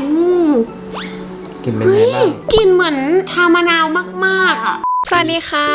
อืม กินเป็นเฮ้ไงยบ้าง กลินเหมือนชามะนาวมาก ๆ อะสวัสดีค่ะ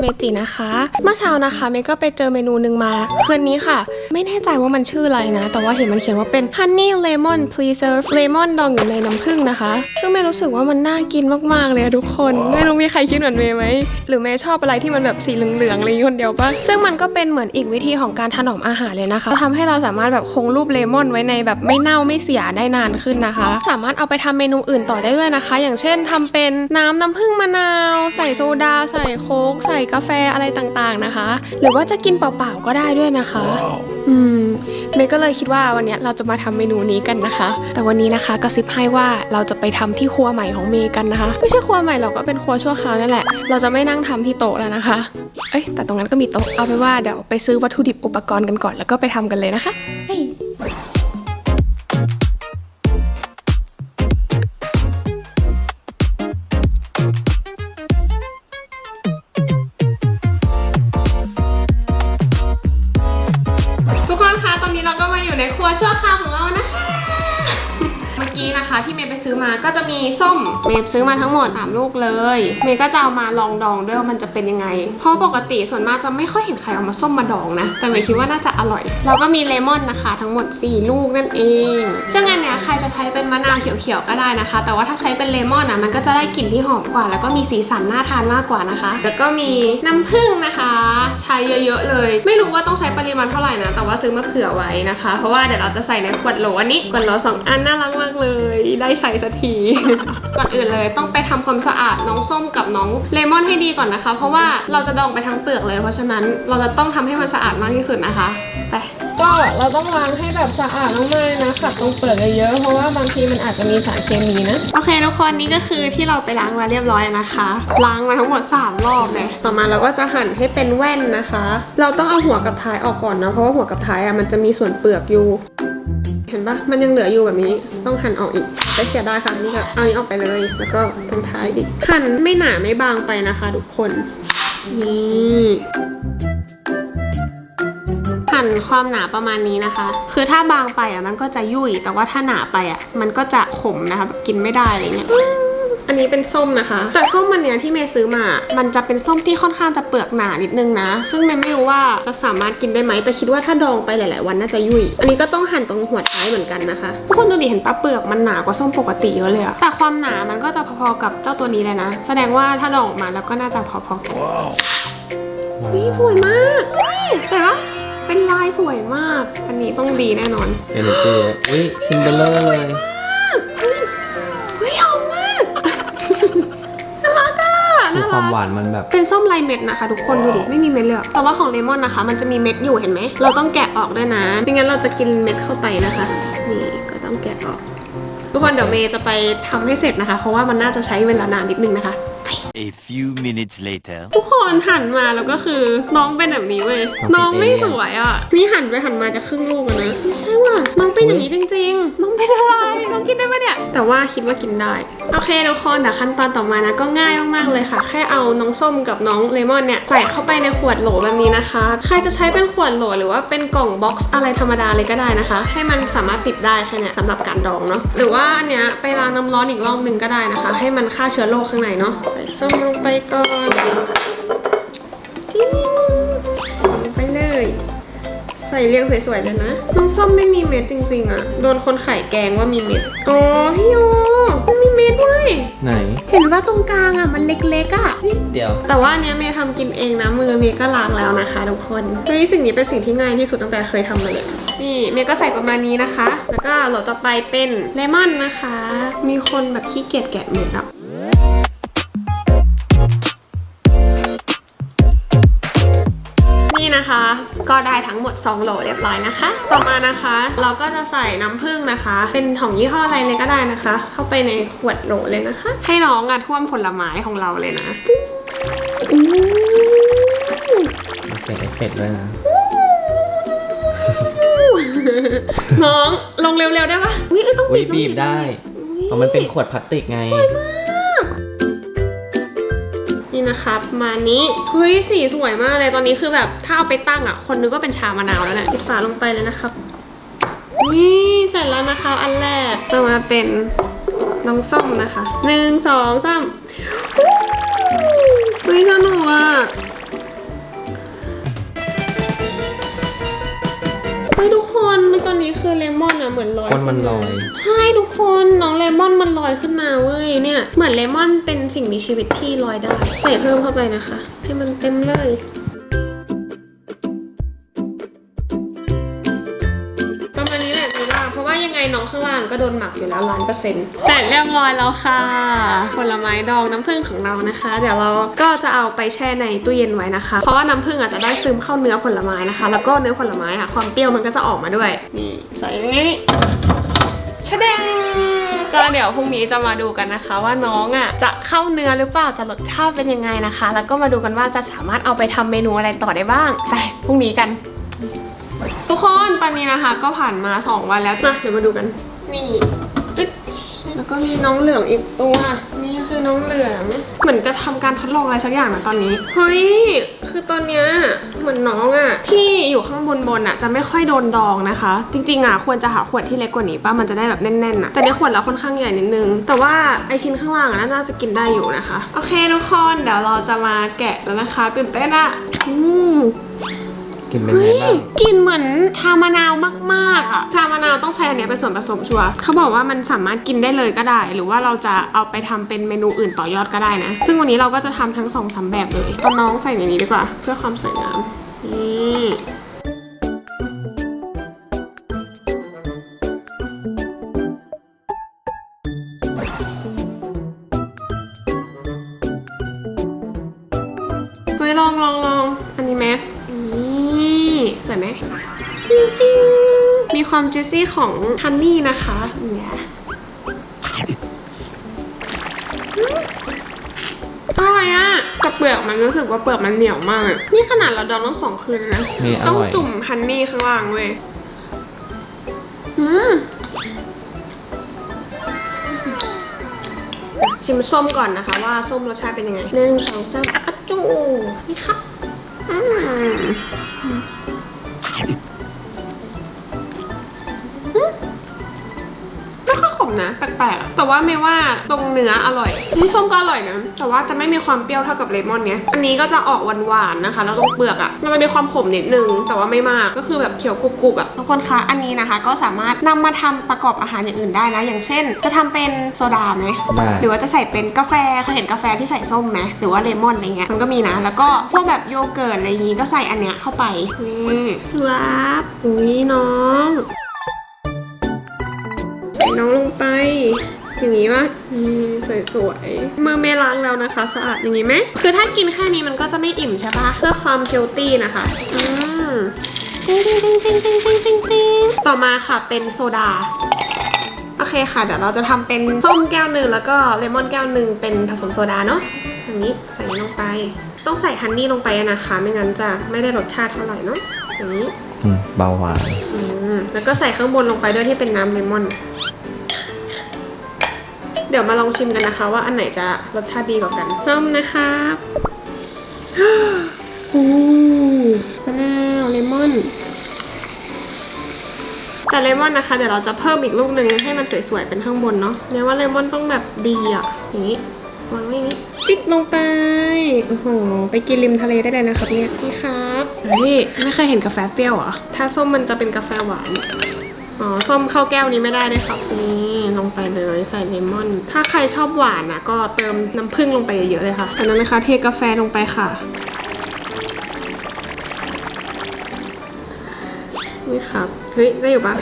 เมตินะคะ เมื่อเช้านะคะเมย์ก็ไปเจอเมนูหนึ่งมาคืนนี้ค่ะ ไม่แน่ใจว่ามันชื่ออะไรนะ แต่ว่าเห็นมันเขียนว่าเป็น honey lemon preserve lemon ดองอยู่ในน้ำผึ้งนะคะ ซึ่งเมย์รู้สึกว่ามันน่ากินมากๆเลยทุกคนไม่รู้มีใครคิดเหมือนเมย์ไหมหรือเมย์ชอบอะไรที่มันแบบสีเหลืองๆอะไรอย่คนเดียวปะซึ่งมันก็เป็นเหมือนอีกวิธีของการถนอมอาหารเลยนะคะทำให้เราสามารถแบบคงรูปเลมอนไว้ในแบบไม่เน่าไม่เสียได้นานขึ้นนะคะ สามารถเอาไปทำเมนูอื่นต่อได้ด้วยนะคะ อย่างเช่นทำเป็นน้ำน้ำผึ้งมะนาว ใส่โซดาใส่โค้กใส่กาแฟอะไรต่างๆนะคะ หรือว่าจะกินเปล่าๆก็ได้ด้วยนะคะ อืมเมย์ก็เลยคิดว่าวันเนี้ยเราจะมาทำเมนูนี้กันนะคะ แต่วันนี้นะคะกระซิบให้ว่าเราจะไปทำที่ครัวใหม่ของเมย์กันนะคะ ไม่ใช่ครัวใหม่หรอกก็เป็นครัวชั่วคราวนั่นแหละ เราจะไม่นั่งทำที่โต๊ะแล้วนะคะ เอ้ยแต่ตรงนั้นก็มีโต๊ะเอาไปนว่าเดี๋ยวไปซื้อวัตถุดิบอุปกรณ์กันก่อนแล้วก็ไปทำกันเลยนะคะเฮ้ นะคะที่เมย์ไปซื้อมาก็จะมีส้มเมย์ซื้อมาทั้งหมด3ลูกเลย เมย์ก็จะเอามาลองดองด้วยว่ามันจะเป็นยังไง เพราะปกติส่วนมากจะไม่ค่อยเห็นใครเอามาส้มมาดองนะ แต่เมย์คิดว่าน่าจะอร่อย แล้วก็มีเลมอนนะคะ ทั้งหมด 4 ลูกนั่นเองซึ่งอันเนี้ยใครจะใช้เป็นมะนาวเขียวๆก็ได้นะคะ แต่ว่าถ้าใช้เป็นเลมอนอะมันก็จะได้กลิ่นที่หอมกว่า แล้วก็มีสีสันน่าทานมากกว่านะคะ แล้วก็มีน้ำผึ้งนะคะ ใช้เยอะๆเลย ไม่รู้ว่าต้องใช้ปริมาณเท่าไหร่นะ แต่ว่าซื้อมาเผื่อไว้นะคะ เพราะว่าเดี๋ยวเราจะใส่ในขวดโหลอันนี้ขวดโหลสองอันน่ารักมากเลยได้ใช้สักที ก่อนอื่นเลยต้องไปทำความสะอาดน้องส้มกับน้องเลมอนให้ดีก่อนนะคะ เพราะว่าเราจะดองไปทั้งเปลือกเลย เพราะฉะนั้นเราจะต้องทำให้มันสะอาดมากที่สุดนะคะ ไปก็เราต้องล้างให้แบบสะอาดมากๆนะขัดตรงเปลือกเยอะๆเพราะว่าบางทีมันอาจจะมีสารเคมีนะ โอเคทุกคนนี่ก็คือที่เราไปล้างมาเรียบร้อยนะคะ ล้างมาทั้งหมด 3 รอบเลย ต่อมาเราก็จะหั่นให้เป็นแว่นนะคะ เราต้องเอาหัวกับท้ายออกก่อนนะ เพราะว่าหัวกับท้ายอะมันจะมีส่วนเปลือกอยู่ เห็นปะมันยังเหลืออยู่แบบนี้ ต้องหั่นออกอีกไปเสียดายค่ะนี่ก็เอานี้ออกไปเลย แล้วก็ตรงท้ายอีก หั่นไม่หนาไม่บางไปนะคะทุกคน นี่หั่นความหนาประมาณนี้นะคะ คือถ้าบางไปอะมันก็จะยุ่ย แต่ว่าถ้าหนาไปอะมันก็จะขมนะคะแบบกินไม่ได้อะไรเงี้ย อันนี้เป็นส้มนะคะ แต่ส้มมันเนี้ยที่เมย์ซื้อมา มันจะเป็นส้มที่ค่อนข้างจะเปลือกหนานิดนึงนะ ซึ่งเมย์ไม่รู้ว่าจะสามารถกินได้ไหมแต่คิดว่าถ้าดองไปหลาย ๆ วันน่าจะยุ่ย อันนี้ก็ต้องหั่นตรงหัวท้ายเหมือนกันนะคะทุกคนดูดิเห็นปะเปลือกมันหนากว่าส้มปกติเยอะเลยอะแต่ความหนามันก็จะพอๆกับเจ้าตัวนี้เลยนะ แสดงว่าถ้าดองออกมาแล้วก็น่าจะพอๆกันนี่สวยมากนี่แต่ว่าเป็นลายสวยมาก อันนี้ต้องดีแน่นอนเอเนจีอุ้ยชิมเบลเลอร์เลย คือน่าควารัมกหวานมันแบบ เป็นส้มลายเม็ดนะคะ ทุกคนดูดิไม่มีเม็ดเลยอะแต่ว่าของเลมอนนะคะ มันจะมีเม็ดอยู่เห็นไหม เราต้องแกะออกด้วยนะไม่งั้นเราจะกินเม็ดเข้าไปนะคะ นี่ก็ต้องแกะออก ทุกคนเดี๋ยวเมย์จะไปทำให้เสร็จนะคะ เพราะว่ามันน่าจะใช้เวลานานนิดนึงนะคะ A few minutes later. ทุกคนหันมาแล้วก็คือน้องเป็นแบบนี้เว้ย น้น้อองงเป็นไม่เอเลี่ยนสวยอะ นี่หันไปหันมาจะครึ่งลูกอะนะ ไม่ใช่ว่ะ น้องเป็นอย่างนี้จริง ๆ น้องเป็นอะไร น้องกินได้ปะเนี่ย แต่ว่าคิดว่ากินได้ โอเคทุกคนแต่ขั้นตอนต่อมานะก็ง่ายมากๆเลยค่ะ แค่เอาน้องส้มกับน้องเลมอนเนี่ยใส่เข้าไปในขวดโหลแบบนี้นะคะ ใครจะใช้เป็นขวดโหลหรือว่าเป็นกล่องบ็อกซ์อะไรธรรมดาเลยก็ได้นะคะ ให้มันสามารถปิดได้แค่เนี้ยสำหรับการดองเนาะ หรือว่าอันเนี้ยไปล้างน้ำร้อนอีกรอบหนึ่งก็ได้นะคะ ให้มันฆ่าเชื้อโรคข้างในเนาะใส่ส้มลงไปก่อนกิ้งลงไปเลย ใส่เรียงสวยๆเลยนะ น้ำส้มไม่มีเม็ดจริง ๆอะโดนคนขายแกงว่ามีเม็ด อ๋อพี่โยมันมีเม็ดเว้ย ไหน เห็นว่าตรงกลางอะมันเล็กๆอะเดี๋ยว แต่ว่าอันเนี้ยเมย์ทำกินเองนะ มือเมย์ก็ล้างแล้วนะคะทุกคนเฮ้ยสิ่งนี้เป็นสิ่งที่ง่ายที่สุดตั้งแต่เคยทำมาเลย นี่เมย์ก็ใส่ประมาณนี้นะคะ แล้วก็โหลต่อไปเป็นเลมอนนะคะ มีคนแบบขี้เกียจแกะเม็ดอะ ก็ได้ทั้งหมด 2 โหลเรียบร้อยนะคะ ต่อมานะคะ เราก็จะใส่น้ำผึ้งนะคะ เป็นของยี่ห้ออะไรเลยก็ได้นะคะ เข้าไปในขวดโหลเลยนะคะ ให้น้องอะท่วมผลไม้ของเราเลยนะอู้เสียงเอฟเฟกต์ด้วยนะน้องลงเร็วๆได้ปะอุ้ยเอ้ยต้องอุ้ยบีบบีบได้อุ๊ยเอามันเป็นขวดพลาสติกไงนี่ นะคะประมาณนี้เฮ้ยสีสวยมากเลยตอนนี้คือแบบถ้าเอาไปตั้งอะ คนนึกว่าเป็นชามะนาวแล้วเนี่ยปิดฝาลงไปเลยนะครับนี่อุ้ยเสร็จแล้วนะคะ อันแรกจะมาเป็นน้องส้มนะคะหนึ่งสองสามอุ้ยสนุกอะเฮ้ยทุกคนตอนนี้คือเลมอนอะเหมือนลอยก้นมันลอย ใช่ทุกคนน้องเลอยขึ้นมาเว้ยเนี่ย เหมือนเลมอนเป็นสิ่งมีชีวิตที่ลอยได้ ใส่เพิ่มเข้าไปนะคะ ให้มันเต็มเลยประมาณนี้แหละดูว่าเพราะว่ายังไงน้องข้างล่างก็โดนหมักอยู่แล้วล้านเปอร์เซ็นต์เสร็จเรียบร้อยแล้วค่ะ ผลไม้ดองน้ำผึ้งของเรานะคะ เดี๋ยวเราก็จะเอาไปแช่ในตู้เย็นไว้นะคะ เพราะว่าน้ำผึ้งอาจจะได้ซึมเข้าเนื้อผลไม้นะคะ แล้วก็เนื้อผลไม้อะความเปรี้ยวมันก็จะออกมาด้วย นี่ใส่อย่างนี้ชะแดง ก็เดี๋ยวพรุ่งนี้จะมาดูกันนะคะ ว่าน้องอะจะเข้าเนื้อหรือเปล่าจะรสชาติเป็นยังไงนะคะ แล้วก็มาดูกันว่าจะสามารถเอาไปทำเมนูอะไรต่อได้บ้างไปพรุ่งนี้กัน ทุกคนตอนนี้นะคะ ก็ผ่านมา 2 วันแล้วมาเดี๋ยวมาดูกัน นี่อึ๊ดแล้วก็มีน้องเหลืองอีกตัว นี่คือน้องเหลือง เหมือนจะทำการทดลองอะไรสักอย่างนะตอนนี้เฮ้ยคือ ตอนเนี้ยเหมือนน้องอะที่อยู่ข้างบนบนอะจะไม่ค่อยโดนดองนะคะ จริงๆอะควรจะหาขวดที่เล็กกว่านี้ป่ะมันจะได้แบบแน่นๆอะแต่เนี้ยขวดเราค่อนข้างใหญ่นิดนึง แต่ว่าไอชิ้นข้างล่างอะน่าจะกินได้อยู่นะคะ โอเคทุกคนเดี๋ยวเราจะมาแกะแล้วนะคะตื่นเต้นอะอืม กินเป็นเฮ้ไงยบ้างกลิ่นเห มือนชามะนาวมากๆอะชามะนาวต้องใช้อันเนี้ยเป็นส่วนผสมชัวร์เขาบอกว่ามันสามารถกินได้เลยก็ได้ หรือว่าเราจะเอาไปทำเป็นเมนูอื่นต่อยอดก็ได้นะ ซึ่งวันนี้เราก็จะทำทั้งสองสามแบบเลยเอาน้องใส่ในนี้ดีกว่า เพื่อความสวยงามนี่เฮ้ยลองลองลอง ความจูซี่ของฮันนี่นะคะเนี่ยอืมอร่อยอะแต่เปลือกมันรู้สึกว่าเปลือกมันเหนียวมากอะนี่ขนาดเราดองต้องสองคืนเลยนะ นี่อต้องร่อยจุ่มฮันนี่ข้างล่างเว้ยอืมชิมส้มก่อนนะคะ ว่าส้มรสชาติเป็นยังไงหนึ่งสองสามอะจูนี่ครับอืม มไม่ค่อยขมนะแปลกๆอะแต่ว่าไม่ว่าตรงเนื้ออร่อยนี่ส้มก็อร่อยนะแต่ว่าจะไม่มีความเปรี้ยวเท่ากับเลมอนเนี้ยอันนี้ก็จะออกหวานๆนะคะ แล้วตรงเปลือกอะมันมีความขมนิดนึง แต่ว่าไม่มากก็คือแบบเขียวกรุบๆอะทุกคนคะอันนี้นะคะ ก็สามารถนำมาทำประกอบอาหารอย่างอื่นได้นะ อย่างเช่น จะทำเป็นโซดาไหมได้หรือว่าจะใส่เป็นกาแฟเคยเห็นกาแฟที่ใส่ส้มไหมหรือว่าเลมอนอะไรเงี้ยมันก็มีนะ แล้วก็พวกแบบโยเกิร์ตอะไรอย่างงี้ก็ใส่อันเนี้ยเข้าไปนี่วับอุ้ยน้องใส่ น้องลงไป อย่างนี้ปะอืมสวยๆมือเมล้างแล้วนะคะ สะอาดอย่างนี้ไหมคือถ้ากินแค่นี้มันก็จะไม่อิ่มใช่ปะเพื่อความเฮลตี้นะคะอืมติ๊งติ๊งติ๊งติ๊งติ๊งติ๊งติ๊งต่อมาค่ะเป็นโซดาโอเคค่ะ เดี๋ยวเราจะทำเป็นส้มแก้วหนึ่งแล้วก็เลมอนแก้วหนึ่งเป็นผสมโซดาเนาะอย่างนี้ใส่นี้ลงไป ต้องใส่ฮันนี่ลงไปนะคะ ไม่งั้นจะไม่ได้รสชาติเท่าไหร่เนาะอย่างนี้อืมเบาหวานอืมแล้วก็ใส่ข้างบนลงไปด้วยที่เป็นน้ำเลมอน เดี๋ยวมาลองชิมกันนะคะ ว่าอันไหนจะรสชาติดีกว่ากัน ส้มนะครับอู้มะนาวเลมอนแต่เลมอนนะคะเดี๋ยวเราจะเพิ่มอีกลูกหนึ่งให้มันสวยๆเป็นข้างบนเนาะเนี่ยว่าเลมอนต้องแบบดีอะอย่างนี้วางไว้อย่างนี้จิ๊กลงไปโอ้โหไปกินริมทะเลได้เลยนะครับเนี่ยพี่ครับเฮ้ยไม่เคยเห็นกาแฟเปรี้ยวเหรอถ้าส้มมันจะเป็นกาแฟหวาน อ๋อส้มข้าวแก้วนี้ไม่ได้เลยครับนี่ลงไปเลยใส่เลมอน ถ้าใครชอบหวานนะก็เติมน้ำผึ้งลงไปเยอะๆเลยค่ะจากนั้นนะคะ เทกาแฟลงไปค่ะนี่ครับเฮ้ยได้อยู่ปะ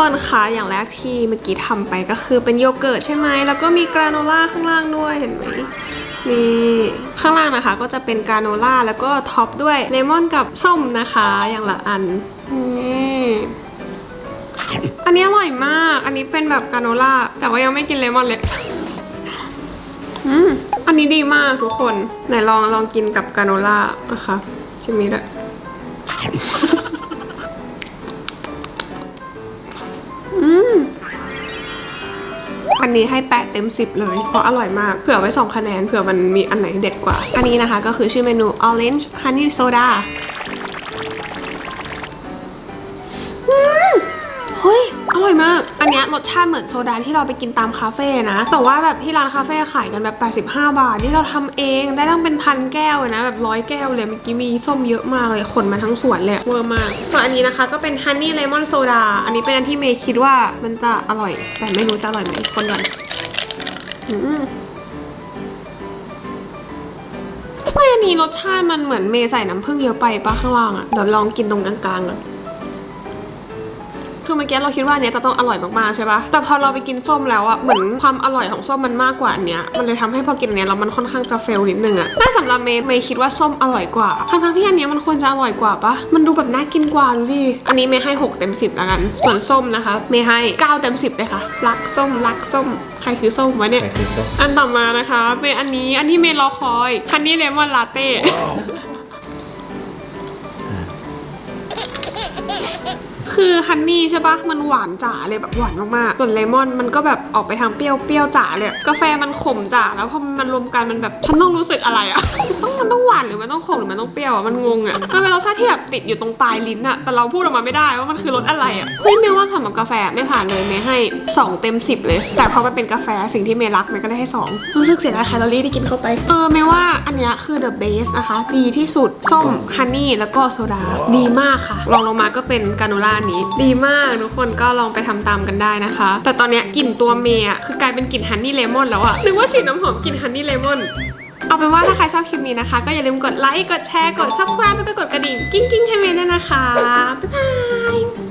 คนคะอย่างแรกที่เมื่อกี้ทำไปก็คือเป็นโยเกิร์ตใช่ไหมแล้วก็มีกราโนล่าข้างล่างด้วยเห็นไหมนี่ข้างล่างนะคะก็จะเป็นกราโนล่าแล้วก็ท็อปด้วยเลมอนกับส้มนะคะอย่างละอันนี่อันนี้อร่อยมาก อันนี้เป็นแบบกราโนล่าแต่ว่ายังไม่กินเลมอนเลยอืมอันนี้ดีมากทุกคน ไหนลองลองกินกับกราโนล่านะคะชิมนี้ด้วย อันนี้ให้ 8 เต็ม 10 เลย เพราะอร่อยมาก เผื่อไว้ 2 คะแนน เผื่อมันมีอันไหนเด็ดกว่า อันนี้นะคะก็คือชื่อเมนู orange honey soda อร่อยมาก อันเนี้ยรสชาติเหมือนโซดาที่เราไปกินตามคาเฟ่นะ แต่ว่าแบบที่ร้านคาเฟ่ขายกันแบบ 85 บาท นี่เราทำเองได้ตั้งเป็นพันแก้วเลยนะ แบบร้อยแก้วเลยเมื่อกี้มีส้มเยอะมากเลยขนมาทั้งสวนเลยเวอร์มาก ส่วนอันนี้นะคะก็เป็นฮันนี่เลมอนโซดา อันนี้เป็นอันที่เมย์คิดว่ามันจะอร่อย แต่ไม่รู้จะอร่อยไหมคนก่อนอืมทำไมอันนี้รสชาติมันเหมือนเมย์ใส่น้ำผึ้งเยอะไปปะข้างล่างอะเดี๋ยวลองกินตรงกลางๆอะ คือเมื่อกี้เราคิดว่าอันเนี้ยจะต้องอร่อยมากๆใช่ปะแต่พอเราไปกินส้มแล้วอะเหมือนความอร่อยของส้มมันมากกว่าอันเนี้ย มันเลยทำให้พอกินอันเนี้ยแล้วมันค่อนข้างจะเฟลนิดนึงอะน่าสำหรับเมย์เมย์คิดว่าส้มอร่อยกว่า ทั้งๆที่อันเนี้ยมันควรจะอร่อยกว่าปะมันดูแบบน่ากินกว่าดูดิ อันนี้เมย์ให้ 6 เต็ม 10แล้วกัน ส่วนส้มนะคะ เมย์ให้ 9 เต็ม 10เลยค่ะ รักส้มรักส้ม ใครคือส้มวะเนี่ยไปคือส้มอันต่อมานะคะเป็นอันนี้ อันที่เมย์รอคอยฮันนี่เลมอนลาเต้ คือฮันนี่ใช่ปะมันหวานจ๋าเลยแบบหวานมากๆส่วนเลมอนมันก็แบบออกไปทางเปรี้ยวเปรี้ยวจ๋าเลย กาแฟมันขมจ๋าแล้วพอมันรวมกันมันแบบฉันต้องรู้สึกอะไรอะ ต้องหวานหรือมันต้องขมหรือมันต้องเปรี้ยวอะมันงงอะมันเป็นรสชาติที่แบบติดอยู่ตรงปลายลิ้นอะแต่เราพูดออกมาไม่ได้ว่ามันคือรสอะไรอะเฮ้ยเมย์ว่าสำหรับกาแฟไม่ผ่านเลยเมย์ให้ 2 เต็ม 10 เลย แต่พอมันเป็นกาแฟสิ่งที่เมย์รักเมย์ก็ได้ให้ 2 รู้สึกเสียดายแคลอรี่ที่กินเข้าไป เออเมย์ว่าอันเนี้ยคือ the base นะคะ ดีที่สุดส้มฮันนี่แล้วก็โซดาดีมากค่ะรองลงมาก็เป็นกาโนล่านี้ ดีมากทุกคนก็ลองไปทำตามกันได้นะคะ แต่ตอนเนี้ยกลิ่นตัวเมย์อะคือกลายเป็นกลิ่นฮันนี่เลมอนแล้วอะนึกว่าฉีดน้ำหอมกลิ่นฮันนี่เลมอน เอาเป็นว่าถ้าใครชอบคลิปนี้นะคะ ก็อย่าลืมกดไลค์ กดแชร์ กด subscribe แล้วก็กดกระดิ่ง กิ้งกิ้งให้เมย์ด้วยนะคะ บ๊ายบาย